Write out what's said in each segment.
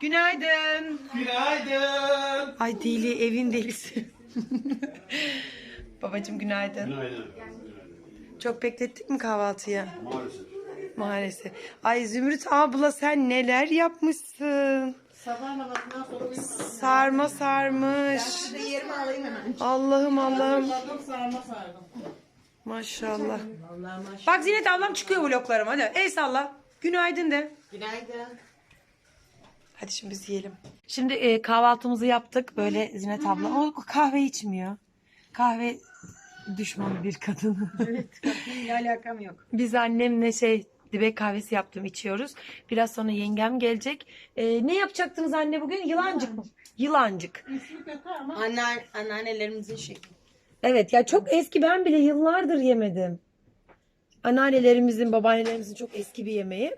Günaydın. Günaydın. Ay deli evin delisi. Babacım günaydın. Günaydın. Çok beklettik mi kahvaltıya? Maalesef. Maalesef. Ay Zümrüt abla sen neler yapmışsın? Sabah namazından sonra uyumadım. Sarma sarmış. Şimdi yerimi alayım hemen. Allah'ım Allah'ım. Sardım sarma sardım. Maşallah. Allah'a maşallah. Bak Zinet ablam çıkıyor vloglarıma. Hadi el salla. Günaydın de. Günaydın. Hadi şimdi biz yiyelim. Şimdi e, kahvaltımızı yaptık. Böyle Zinet abla. O kahve içmiyor. Kahve düşmanı bir kadın. Evet kapıyla alakam yok. Biz annemle şey dibek kahvesi yaptım içiyoruz. Biraz sonra yengem gelecek. E, ne yapacaktınız anne bugün? Yılancık mı? Yılancık. Anne, anneannelerimizin şekli. Evet ya çok eski ben bile yıllardır yemedim. Anneannelerimizin, babaannelerimizin çok eski bir yemeği.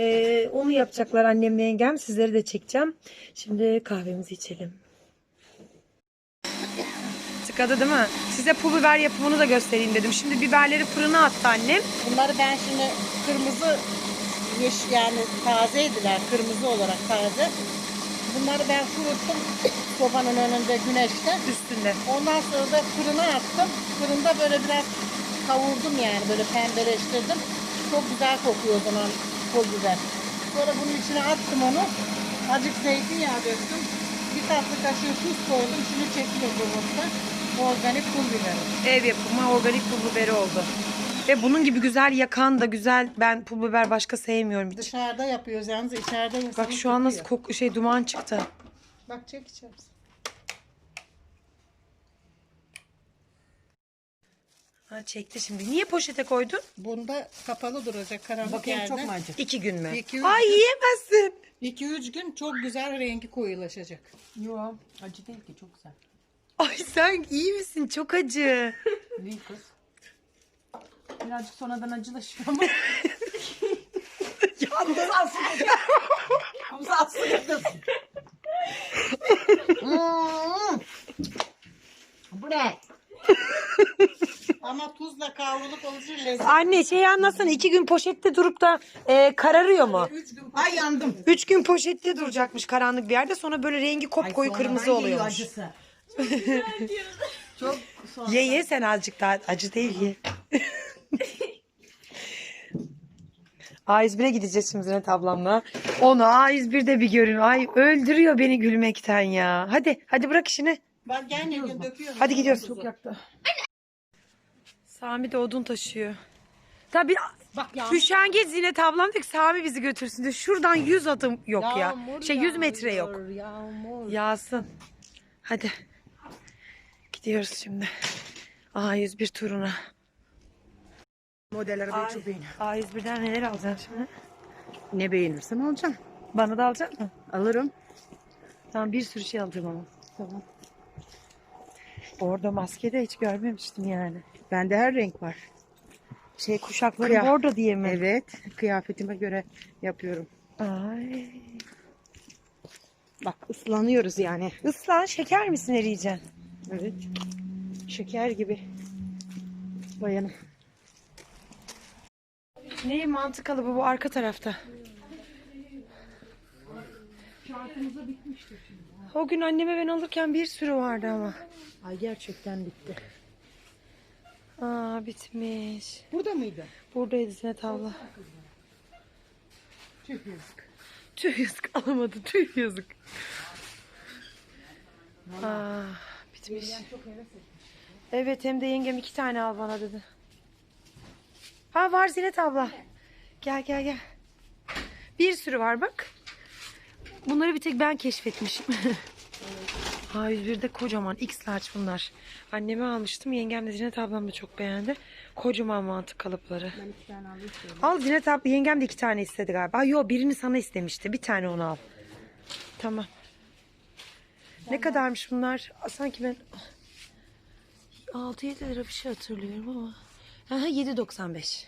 Ee, onu yapacaklar annemle yengem. Sizleri de çekeceğim. Şimdi kahvemizi içelim. Tıkadı değil mi? Size pul biber yapımını da göstereyim dedim. Şimdi biberleri fırına attı annem. Bunları ben şimdi kırmızı yeş yani tazeydiler kırmızı olarak taze. Bunları ben kuruttum sobanın önünde güneşte. Üstünde. Ondan sonra da fırına attım. Fırında böyle biraz kavurdum yani böyle pembeleştirdim. Çok güzel kokuyor o pul biber. Sonra bunun içine attım onu. Azıcık zeytinyağı döktüm. Bir tatlı kaşığı tuz koydum. Şimdi çekiyor bulutta. Organik pul biberi. Ev yapımı organik pul biberi oldu. Ve bunun gibi güzel yakan da güzel. Ben pul biber başka sevmiyorum hiç. Dışarıda yapıyoruz yalnız içeride Bak şu an nasıl kokuyor. koku şey duman çıktı. Bak çek içerisi. Ha çekti şimdi. Niye poşete koydun? Bunda kapalı duracak karanlık Bakayım yerde. çok mu acı? İki gün mü? İki, üç Ay gün. yiyemezsin. 2-3 gün çok güzel rengi koyulaşacak. Yok acı değil ki çok güzel. Ay sen iyi misin? Çok acı. Değil kız. Birazcık sonradan acılaşıyor ama. Bu ne? Ama tuzla kavrulup olunca lezzet. Anne şey anlatsana iki gün poşette durup da e, kararıyor mu? Ay yandım. Üç gün poşette duracakmış karanlık bir yerde sonra böyle rengi kopkoyu kırmızı oluyormuş. Acısı. Ye ye sen azıcık daha acı değil ye. A101'e gideceğiz şimdi Zinet ablamla. Onu A101'de bir görün. Ay öldürüyor beni gülmekten ya. Hadi hadi bırak işini. Bak gel ne gün döküyorum. Hadi gidiyoruz. Tuzu. Yaktı. Sami de odun taşıyor. Tabii Bak ya. Üşengeç Zinet ablam diyor ki Sami bizi götürsün diyor. Şuradan 100 adım yok ya. Yağmur Şey 100 metre yok. Yağmur. Yağsın. Hadi. Gidiyoruz şimdi. A101 turuna. Modelleri ben çok beğeniyorum. A101'den neler alacaksın şimdi? Ne beğenirsem alacağım. Bana da alacak mısın? Alırım. Tamam bir sürü şey alacağım ama. Tamam. Orada maske de hiç görmemiştim yani. Bende her renk var. Şey kuşakları Kıyaf- bordo diye mi? Evet. Kıyafetime göre yapıyorum. Ay. Bak ıslanıyoruz yani. Islan şeker misin eriyeceksin? Evet. Şeker gibi. Bayanım. Ne mantıkalı bu bu arka tarafta. O gün anneme ben alırken bir sürü vardı ama. Ay gerçekten bitti. Aa bitmiş. Burada mıydı? Buradaydı Zinet abla. Tüh yazık. Tüh yazık alamadı tüh yazık. Aa bitmiş. Evet hem de yengem iki tane al bana dedi. Ha var Zinet abla. Gel gel gel. Bir sürü var bak. Bunları bir tek ben keşfetmişim. A101'de kocaman X large bunlar. Anneme almıştım. Yengem de Zinet ablam da çok beğendi. Kocaman mantı kalıpları. Ben iki tane alayım. Al Zinet abla yengem de iki tane istedi galiba. Ay, Yo birini sana istemişti. Bir tane onu al. Tamam. Ne kadarmış bunlar? Sanki ben 6-7 lira bir şey hatırlıyorum ama. Aha 7.95.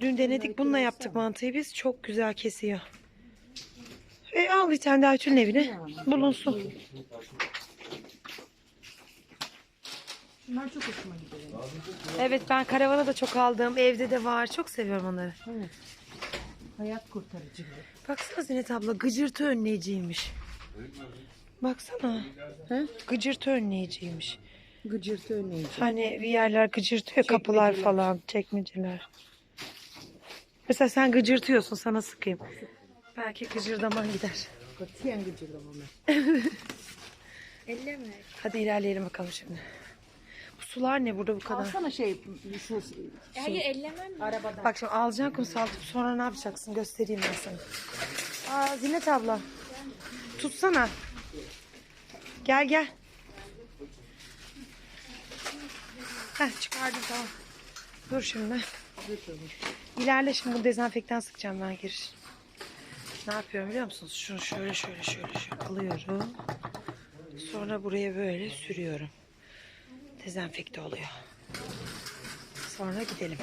Dün denedik bununla yaptık mantıyı biz. Çok güzel kesiyor. E al bir tane daha tülün evine. Bulunsun. Bunlar çok hoşuma gidiyor. Evet ben karavana da çok aldım. Evde de var. Çok seviyorum onları. Evet. Hayat kurtarıcı. Baksana Zinet abla gıcırtı önleyiciymiş. Baksana. Ha? Gıcırtı önleyiciymiş. Gıcırtı önleyici. Hani bir yerler gıcırtıyor kapılar Çekmeceler. falan çekmeceler. Mesela sen gıcırtıyorsun sana sıkayım. Belki gıcırdaman gider. Katiyen gıcırlamam. Hadi ilerleyelim bakalım şimdi. Bu sular ne burada bu kadar? Alsana şey şu Hayır ellemem. arabada. Bak şimdi alacaksın kumsaltıp sonra ne yapacaksın göstereyim ben sana. Aa Zinet abla. Tutsana. Gel gel. Heh çıkardım tamam. Dur şimdi. İlerle şimdi bu dezenfektan sıkacağım ben giriş. Ne yapıyorum biliyor musunuz? Şunu şöyle şöyle şöyle şöyle alıyorum. Sonra buraya böyle sürüyorum. Dezenfekte oluyor. Sonra gidelim.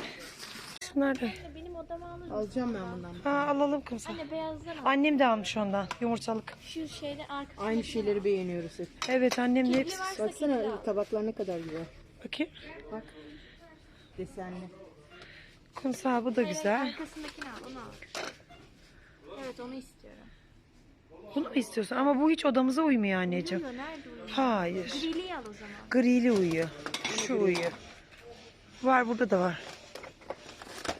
Şunlar da. Benim odama alır. Alacağım ben bundan. Ha alalım kumsal. Anne beyazdan al. Annem de almış ondan yumurtalık. Şu şeyde arkasında. Aynı şeyleri beğeniyoruz hep. Evet annem de hepsi. varsa al. Baksana tabaklar ne kadar güzel. Bakayım. Bak. Desenli. Kumsal bu da güzel. Arkasındakini al onu al. Evet onu istiyorum. Bunu mu istiyorsun? Ama bu hiç odamıza uymuyor anneciğim. Uyuyor nerede uyuyor? Hayır. Grili al o zaman. Grili uyuyor. Şu uyuyor. Var burada da var.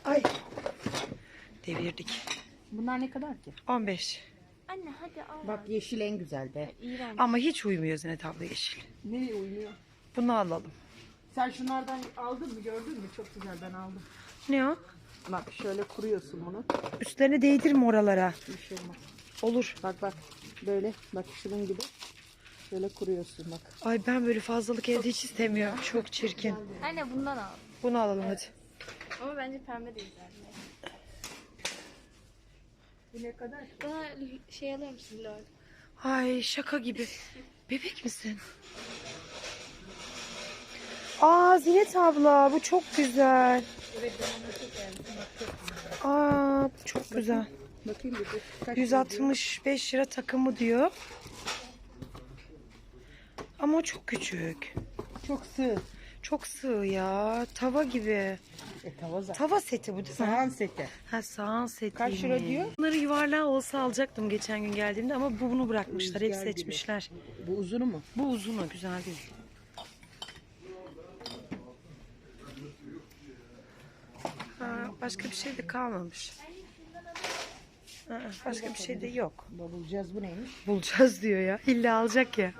Ay. Devirdik. Bunlar ne kadar ki? 15. Anne hadi al. Bak yeşil en güzel be. İğrenç. Ama hiç uymuyor Zinet abla yeşil. Nereye uymuyor? Bunu alalım. Sen şunlardan aldın mı gördün mü? Çok güzel ben aldım. Ne o? Bak şöyle kuruyorsun bunu. Üstlerine değdirme oralara. Bir şey olmaz. Olur. Bak bak. Böyle bak şunun gibi. Şöyle kuruyorsun bak. Ay ben böyle fazlalık evde hiç istemiyorum. Çok çirkin. Anne bundan al. Bunu alalım hadi. Ama bence pembe de güzel. Bu ne kadar? Bana şey alır mısın lol? Ay şaka gibi. Bebek misin? Aa Zinet abla bu çok güzel. Aa bu çok güzel. Bakayım bir dur. Kaç 165 lira takımı diyor. Ama çok küçük. Çok sığ. Çok sığ ya. Tava gibi. E tava zaten. Tava seti bu değil mi? Sahan seti. Ha sağan seti. Kaç lira diyor? Bunları yuvarlağı olsa alacaktım geçen gün geldiğimde ama bu bunu bırakmışlar. Hep Rüzgar gibi. seçmişler. Bu uzunu mu? Bu uzun o güzel değil. Ha, başka bir şey de kalmamış. Ha, başka bir şey de yok. Bulacağız bu neymiş? Bulacağız diyor ya. İlla alacak ya.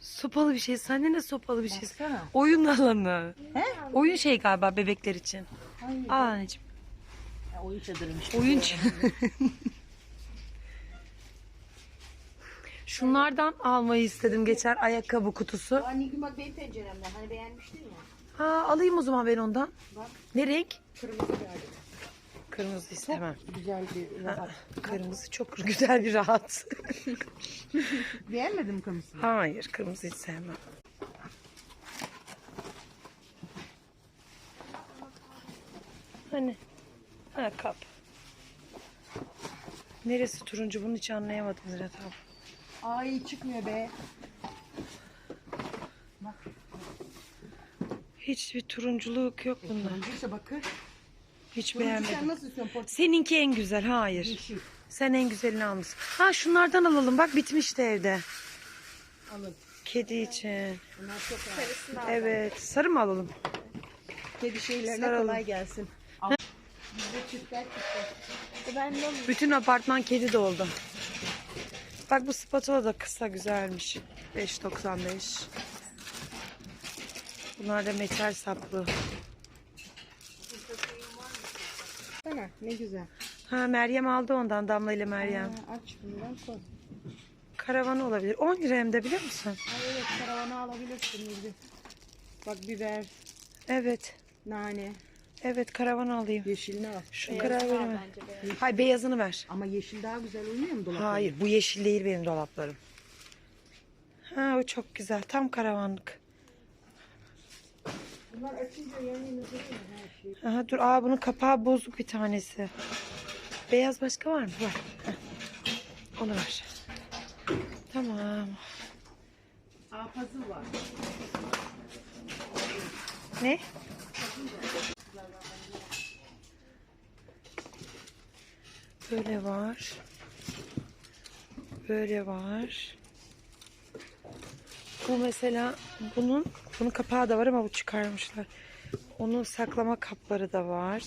Sopalı bir şey. Sen ne sopalı bir şey? Oyun alanı. He? Oyun şey galiba bebekler için. Hayır. Anneciğim. Ya, oyun çadırıymış. Oyun Şunlardan almayı istedim geçen ayakkabı kutusu. Aa Nilgün bak benim penceremden. Hani beğenmiştin ya. Ha, alayım o zaman ben ondan. Bak. Ne renk? Kırmızı geldi. Kırmızı istemem. Güzel bir rahat. Kırmızı çok güzel bir rahat. Beğenmedin mi kırmızıyı? Hayır kırmızı hiç sevmem. Hani? Ha kap. Neresi turuncu bunu hiç anlayamadım Zinet abla. Ay çıkmıyor be. Hiçbir turunculuk yok bunda. Turuncuysa bakır. Hiç Turuncu sen beğenmedim. nasıl istiyorsun? Seninki en güzel. Hayır. yeşil. Sen en güzelini almışsın. Ha şunlardan alalım. Bak bitmişti evde. Alın. Kedi için. Bunlar çok rahat. Evet. Sarı mı alalım? Kedi şeylerine Saralım. kolay gelsin. Bizde çiftler çiftler. Ben de Bütün apartman kedi doldu. Bak bu spatula da kısa güzelmiş. 5.95. Bunlar da metal saplı. Sana ne güzel. Ha Meryem aldı ondan Damla ile Meryem. Ha, aç bundan koy. Karavan olabilir. 10 lira hem de biliyor musun? Ay evet karavana alabilirsin Nilgün. Bak biber, Evet. nane, Evet karavan alayım. yeşilini al. Şu karar vereme. bence beyaz. Hay beyazını ver. Ama yeşil daha güzel uymuyor mu dolapta? Hayır bu yeşil değil benim dolaplarım. Ha o çok güzel. Tam karavanlık. Bunlar açınca yan her şey. Aha, dur aa bunun kapağı bozuk bir tanesi. Beyaz başka var mı? Var. Heh. Onu ver. Tamam. Aa puzzle var. Ne? Böyle var. Böyle var. Bu mesela bunun bunun kapağı da var ama bu çıkarmışlar. Onun saklama kapları da var.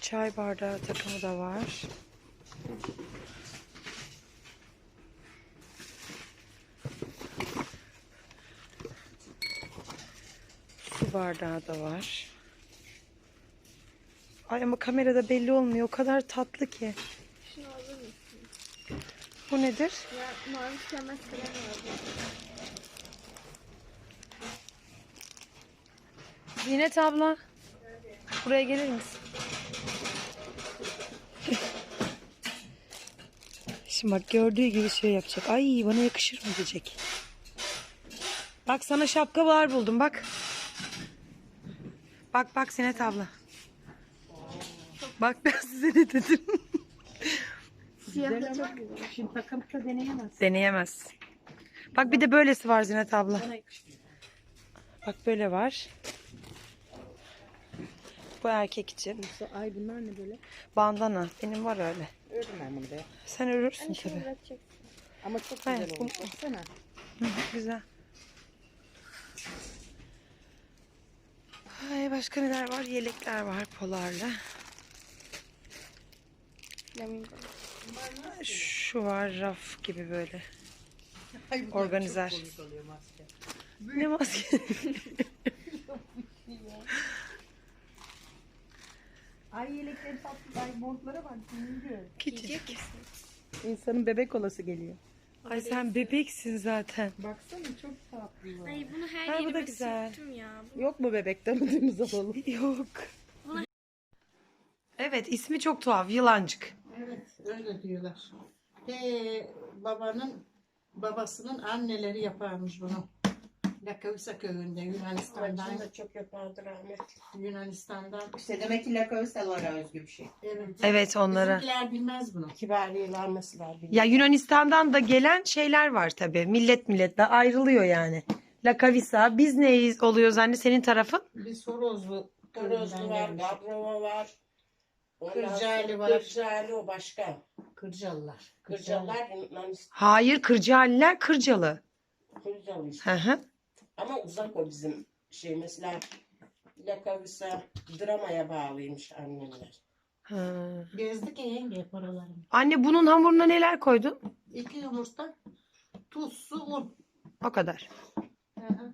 Çay bardağı takımı da var. Su bardağı da var. Ay ama kamerada belli olmuyor. O kadar tatlı ki. Bu nedir? Ya mavi falan aldım. Zinet abla. Buraya gelir misin? Şimdi bak gördüğü gibi şey yapacak. Ay bana yakışır mı diyecek. Bak sana şapka var buldum bak. Bak bak Zinet abla. Bak ben size ne dedim. Siyah da çok güzel. Şimdi takıp da deneyemez. Deneyemez. Bak bir de böylesi var Zinet abla. Bak böyle var. Bu erkek için. Ay bunlar ne böyle? Bandana. Benim var öyle. Ördüm ben bunu be. Sen örürsün Hani şunu tabii. bırakacaksın. Ama çok güzel bu- olmuş. Baksana. Hı, Güzel. Ay başka neler var? Yelekler var polarlı. Flamingo. Şu var raf gibi böyle. Ay, Organizer. maske. Ne maske? Ay yelekleri tatlı. Ay montlara bak. Küçücük. İnsanın bebek olası geliyor. Ay sen bebeksin zaten. Baksana çok tatlı. Ay bunu her Ha, bu da güzel. ya. Yok mu bebek tanıdığımız olalım? Yok. Evet ismi çok tuhaf. Yılancık. Evet öyle diyorlar. He, babanın babasının anneleri yaparmış bunu. Lakavisa köyünde Yunanistan'dan. da çok yapardı rahmet. Yunanistan'dan. İşte demek ki lakavistalara özgü bir şey. Evet. Evet onlara. Bizimkiler bilmez bunu. Kibarlığı mesela bilmiyorum. Ya Yunanistan'dan da gelen şeyler var tabii. Millet milletle ayrılıyor yani. La Cavisa. Biz neyiz oluyoruz anne senin tarafın? Biz Horozlu Torozlu köyünden var, gelmiş. Gabrova var. Sonra var. Kırcaali o başka. Kırcalılar. Kırcalılar Yunanistan. Hayır Kırcaaliler Kırcalı. Kırcalı işte. Hı hı. Ama uzak o bizim şey mesela Lakavisa dramaya bağlıymış annemler. Hı. Gezdik ya yenge paralarını. Anne bunun hamuruna neler koydun? İki yumurta, tuz, su, un. O kadar. Hı hı.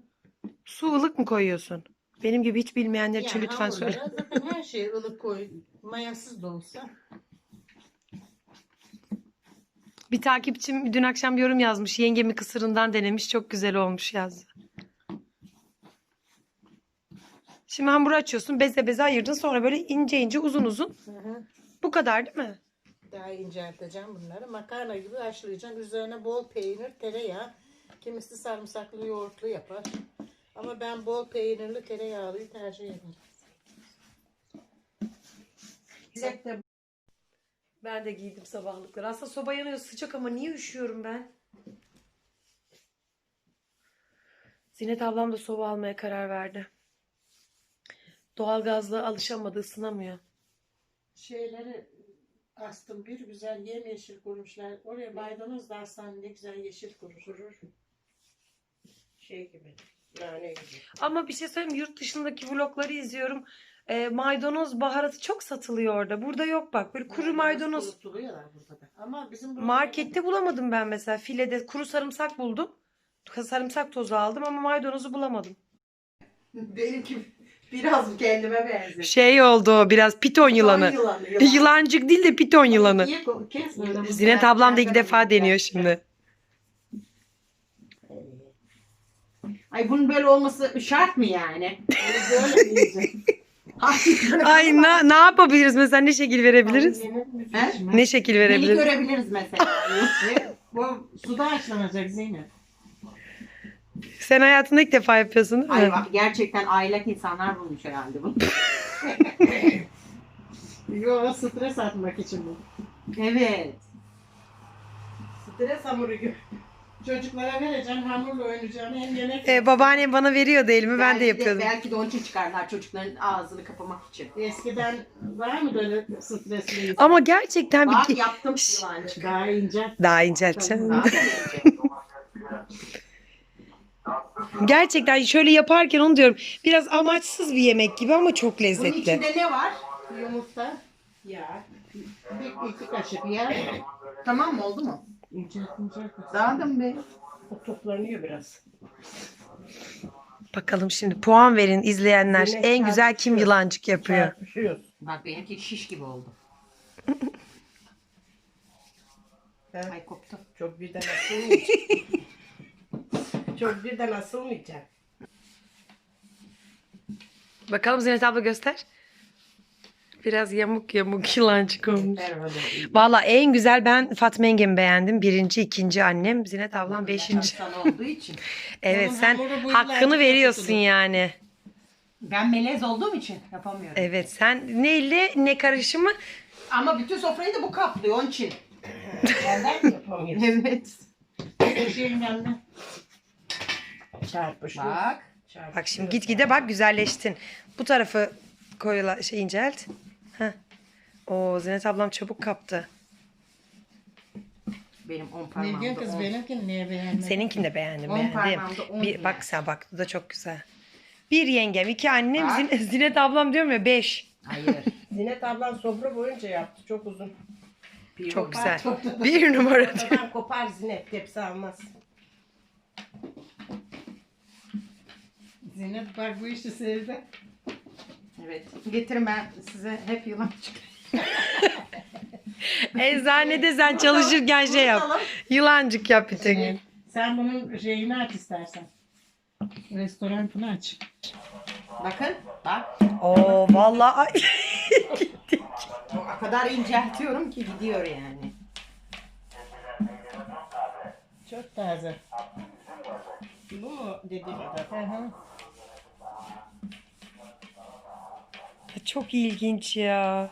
Su ılık mı koyuyorsun? Benim gibi hiç bilmeyenler için Yani lütfen hamurlara söyle. Zaten her şeyi ılık koy. Mayasız da olsa. Bir takipçim dün akşam yorum yazmış. Yengemi kısırından denemiş. Çok güzel olmuş yazdı. Şimdi hamuru açıyorsun. Beze beze ayırdın. Sonra böyle ince ince uzun uzun. Hı hı. Bu kadar değil mi? Daha incelteceğim bunları. Makarna gibi haşlayacağım. Üzerine bol peynir, tereyağı. Kimisi sarımsaklı yoğurtlu yapar. Ama ben bol peynirli tereyağlıyı tercih ederim. Ben de giydim sabahlıkları. Aslında soba yanıyor sıcak ama niye üşüyorum ben? Zinet ablam da soba almaya karar verdi. Doğalgazla alışamadı, ısınamıyor. Şeyleri astım bir güzel yemyeşil kurmuşlar. Oraya maydanoz da aslan ne güzel yeşil. Kurur. Şey gibi. Gibi. Ama bir şey söyleyeyim yurt dışındaki vlogları izliyorum. Ee, maydanoz baharatı çok satılıyor orada. Burada yok bak. Böyle kuru maydanoz. Kurutuluyorlar burada da. Ama bizim burada Markette bulamadım ben mesela. Filede kuru sarımsak buldum. Sarımsak tozu aldım ama maydanozu bulamadım. Benimki biraz kendime benziyor. Şey oldu o biraz piton yılanı. Yılanı, yılan. Yılancık değil de piton yılanı. Niye Zinet ablam da iki defa deniyor şimdi. Ay bunun böyle olması şart mı yani? Böyle böyle diyecek. Ay ne, ne yapabiliriz mesela ne şekil verebiliriz? He? Ne şekil Beni verebiliriz? görebiliriz mesela. Bu suda haşlanacak Zeynep. Sen hayatında ilk defa yapıyorsun değil mi? Ay bak gerçekten aylak insanlar bulmuş herhalde bunu. Yo stres atmak için bu. Evet. Stres hamuru gibi. Çocuklara vereceğim hamurla oynayacağım hem yemek Ee, babaannem bana veriyordu elimi ben de yapıyordum. belki de onun için çıkardılar çocukların ağzını kapamak için. Eskiden var mı böyle stresli? Ama gerçekten Bak bir... yaptım yılancı. Daha ince. Daha incelteceğim. Daha da ince. Gerçekten şöyle yaparken onu diyorum. Biraz amaçsız bir yemek gibi ama çok Bunun lezzetli. içinde ne var? Yumurta, Ya. bir iki kaşık yağ. Tamam mı oldu mu? İnce ince. Daha da mı be? O toplanıyor biraz. Bakalım şimdi puan verin izleyenler. Yine En güzel kim yılancık yapıyor? Bak benimki şiş gibi oldu. Ay koptu. Çok birden asılmayacak. Çok birden asılmayacak. Bakalım Zinet abla göster. Biraz yamuk yamuk yılancık olmuş. Valla en güzel ben Fatma yengemi beğendim. Birinci, ikinci annem. Zinet ablam beşinci. Olduğu için. Evet Onun sen hamuru bu hakkını veriyorsun yani. Ben melez olduğum için yapamıyorum. Evet sen neyle ne karışımı? Ama bütün sofrayı da bu kaplıyor onun için. Benden yapamıyorsun? Evet. Eşeğin yanına. Çarpışıyor. Bak. Çarpışıyor. Bak şimdi gitgide bak güzelleştin. Bu tarafı koyula şey incelt. Heh. Oo Zinet ablam çabuk kaptı. Benim on Ne parmağımda diyor kız on. benimkini niye beğenmedin? Seninkini de beğendim On beğendim. parmağımda on Bir, bak sen bak bu da çok güzel. Bir yengem, iki annem, Bak. Zin- Zinet ablam diyorum ya beş. Hayır. Zinet ablan sofra boyunca yaptı. Çok uzun. Bir Çok yok. güzel. Bir numara. Oradan kopar Zinet. Tepsi almaz. Zeynep bak bu işi sevdi. Evet. Getirin ben size hep yılan çıkıyor. Eczanede sen çalışırken şey yap. Unutalım. Yılancık yap bir gün. Sen bunun şeyini aç istersen. Restoranını aç. Bakın. Bak. Oo vallahi ay. O kadar inceltiyorum ki gidiyor yani. Çok taze. Bu adam? Hı hı. Çok ilginç ya.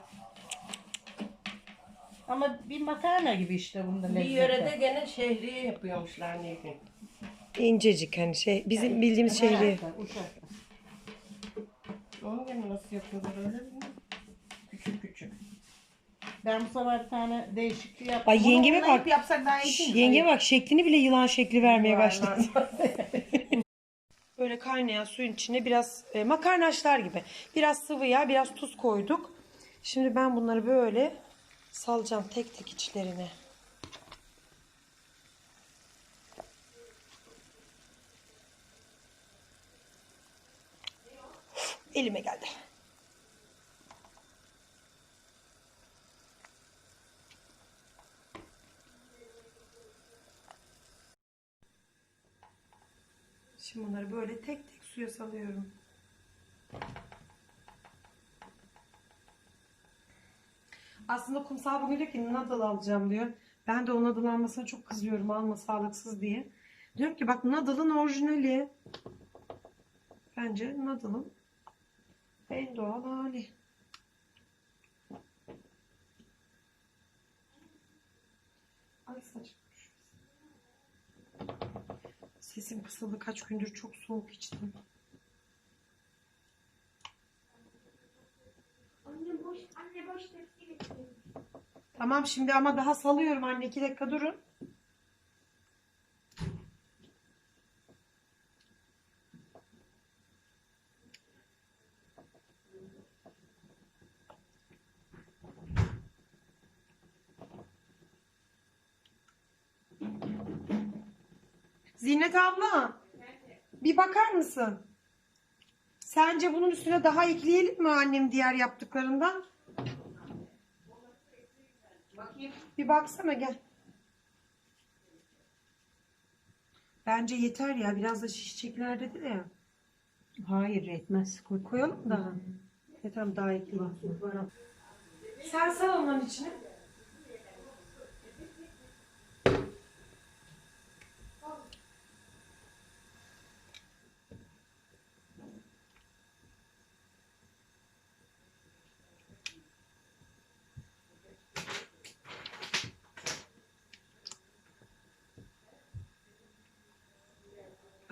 Ama bir makarna gibi işte bunda Bir lezzeti. yörede gene şehriye yapıyormuşlar Nilgün. İncecik hani şey bizim bildiğimiz şehri. Uşak. Onu gene nasıl yapıyorlar öyle mi? Küçük küçük. Ben bu sefer bir tane değişikliği yaptım. Ay yengeme bak. yapsak daha iyi değil mi? Yenge bak şeklini bile yılan şekli vermeye başladı. Böyle kaynayan suyun içine biraz e, makarnaşlar gibi. Biraz sıvı yağ, biraz tuz koyduk. Şimdi ben bunları böyle salacağım tek tek içlerine. Elime geldi. Şimdi bunları böyle tek tek suya salıyorum. Aslında kumsal bugün diyor ki nadal alacağım diyor. Ben de o nadal almasına çok kızıyorum alma sağlıksız diye. Diyorum ki bak nadalın orijinali. Bence nadalın en doğal hali. Ay saçım. Sesim kısıldı. Kaç gündür çok soğuk içtim. Anne boş, anne boş tepsi getirdim. Tamam şimdi ama daha salıyorum anne. iki dakika durun. Zinet abla. Bir bakar mısın? Sence bunun üstüne daha ekleyelim mi annem diğer yaptıklarından? Bir baksana gel. Bence yeter ya. Biraz da şişecekler dedi de ya. Hayır etmez. Koy. Koyalım daha. E tamam daha ekleyeyim. Sen sal onların içine.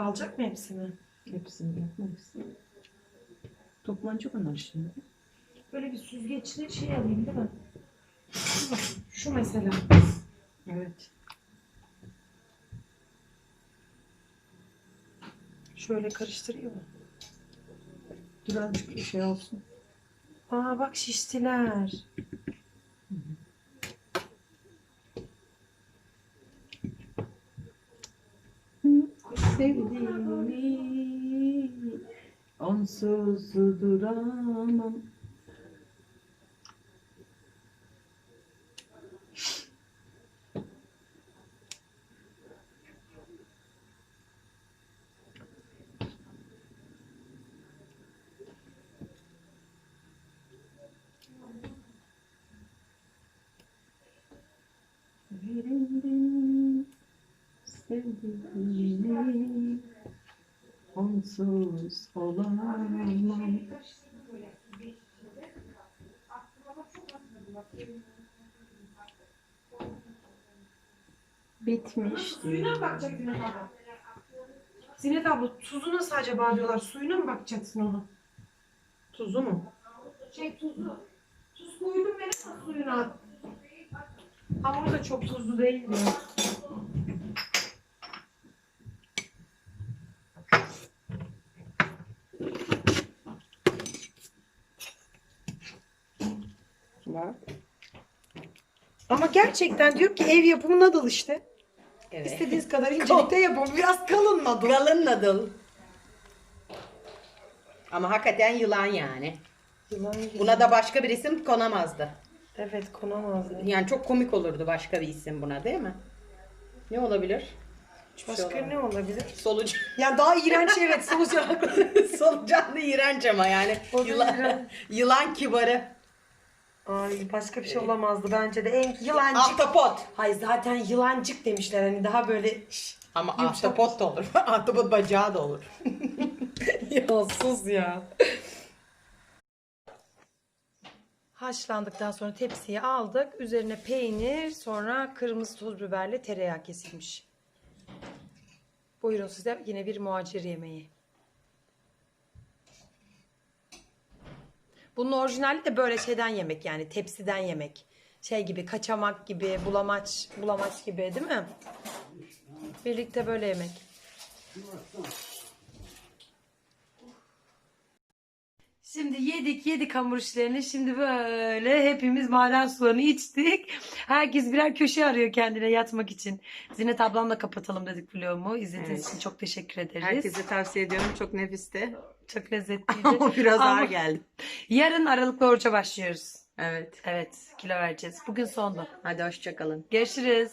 Alacak mı hepsini? Hepsini yapmalıyız. Toplanacak onlar şimdi. Böyle bir süzgeçli şey alayım değil mi? Şu, şu mesela. Evet. Şöyle karıştırıyor mu? Dur azıcık şey olsun. Aa bak şiştiler. Sevdiğimi onsuz duramam. Verin sevdiğimi onsuz olamam. Bitmişti. Suyuna mı bakacak Zinet abla? Zinet abla tuzu nasıl acaba diyorlar. Suyuna mı bakacaksın onu? Tuzu mu? Şey tuzu. Tuz koydum ben ama suyuna. Hamur da çok tuzlu değil diyor. Ama gerçekten diyor ki ev yapımı nadal işte. Evet. İstediğiniz kadar incelikte yapın. Biraz kalın nadal. Galın nadıl. Ama hakikaten yılan yani. Yılan gibi. Buna da başka bir isim konamazdı. Evet konamazdı. Yani çok komik olurdu başka bir isim buna değil mi? Ne olabilir? Başka ne olabilir? Solucan. Yani daha iğrenç evet solucan. Solucanlı iğrenç ama yani. Da Yılan, yılan kibarı. Ay başka bir şey olamazdı bence de. En yılancık. Ahtapot. Hayır zaten yılancık demişler hani daha böyle Ama Yumuşak. ahtapot da olur. ahtapot bacağı da olur. ya sus ya. Haşlandıktan sonra tepsiye aldık. Üzerine peynir, sonra kırmızı toz biberle tereyağı kesilmiş. Buyurun size yine bir muhacir yemeği. Bunun orijinali de böyle şeyden yemek yani tepsiden yemek. Şey gibi kaçamak gibi, bulamaç, bulamaç gibi değil mi? Birlikte böyle yemek. Şimdi yedik yedik hamur işlerini. Şimdi böyle hepimiz maden sularını içtik. Herkes birer köşe arıyor kendine yatmak için. Zinet ablamla kapatalım dedik vlogumu. İzlediğiniz Evet. için çok teşekkür ederiz. Herkese tavsiye ediyorum. Çok nefisti. Çok lezzetliydi. Ama biraz Ama ağır geldi. Yarın aralıklı oruca başlıyoruz. Evet. Evet kilo vereceğiz. Bugün sondu. Hadi hoşçakalın. Görüşürüz.